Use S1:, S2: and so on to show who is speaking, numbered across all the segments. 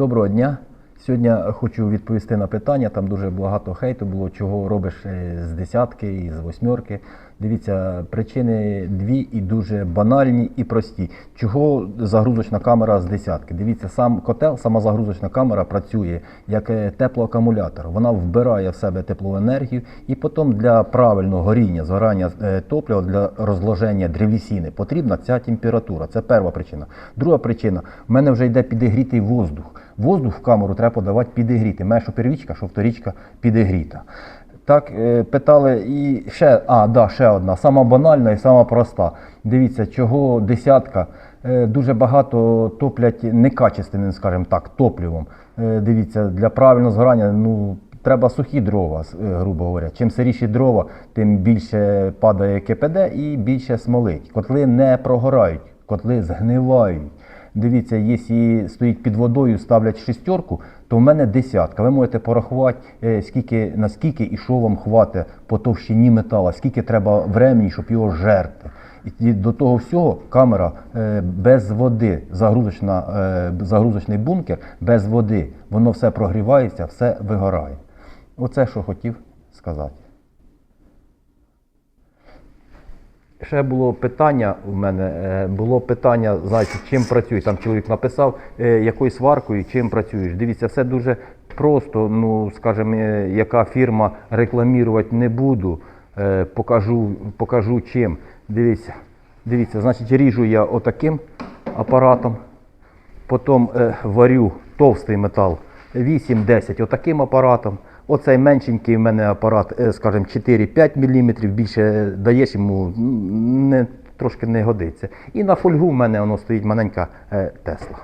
S1: Доброго дня. Сьогодні хочу відповісти на питання. Там дуже багато хейту було, чого робиш е, з десятки і з восьмерки. Дивіться, причини дві і дуже банальні і прості. Чого загрузочна камера з десятки? Дивіться, сам котел, сама загрузочна камера працює як е, теплоакумулятор. Вона вбирає в себе теплову енергію, і потім для правильного горіння, згорання е, топлива для розложення древесини потрібна ця температура. Це перша причина. Друга причина: в мене вже йде підігрітий воздух. Воздух в камеру треба подавати підігріти. Що первічка, що вторічка підігріта. Так, е, питали і ще, а, да, ще одна, сама банальна і сама проста. Дивіться, чого десятка. Е, Дуже багато топлять некачественним, скажімо так, топлівом. Е, Дивіться, для правильного згорання, ну. Треба сухі дрова, грубо говоря. Чим сиріші дрова, тим більше падає КПД і більше смолить. Котли не прогорають, котли згнивають. Дивіться, якщо стоїть під водою, ставлять шістерку, то в мене десятка. Ви можете порахувати, е, скільки, наскільки і що вам хватить по товщині метала, скільки треба времени, щоб його жерти. І до того всього камера е, без води, загрузочна, е, загрузочний бункер без води, воно все прогрівається, все вигорає. Оце що хотів сказати. Ще було питання у мене, е, було питання, знаєте, чим працюєш. Там чоловік написав, е, якою сваркою, чим працюєш. Дивіться, все дуже просто. Ну, скажімо, е, яка фірма рекламувати не буду. Покажу, покажу чим. Дивіться, дивіться, значить, ріжу я отаким апаратом. Потім варю товстий метал 8-10 отаким апаратом. Оцей меншенький в мене апарат, е, скажімо, 4-5 мм, більше даєш йому не, трошки не годиться. І на фольгу в мене воно стоїть маленька е, Тесла.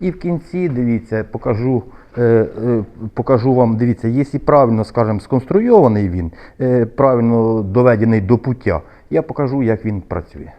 S1: І в кінці, дивіться, покажу, е, е, покажу вам, дивіться, якщо правильно, скажімо, сконструйований він, е, правильно доведений до пуття, я покажу, як він працює.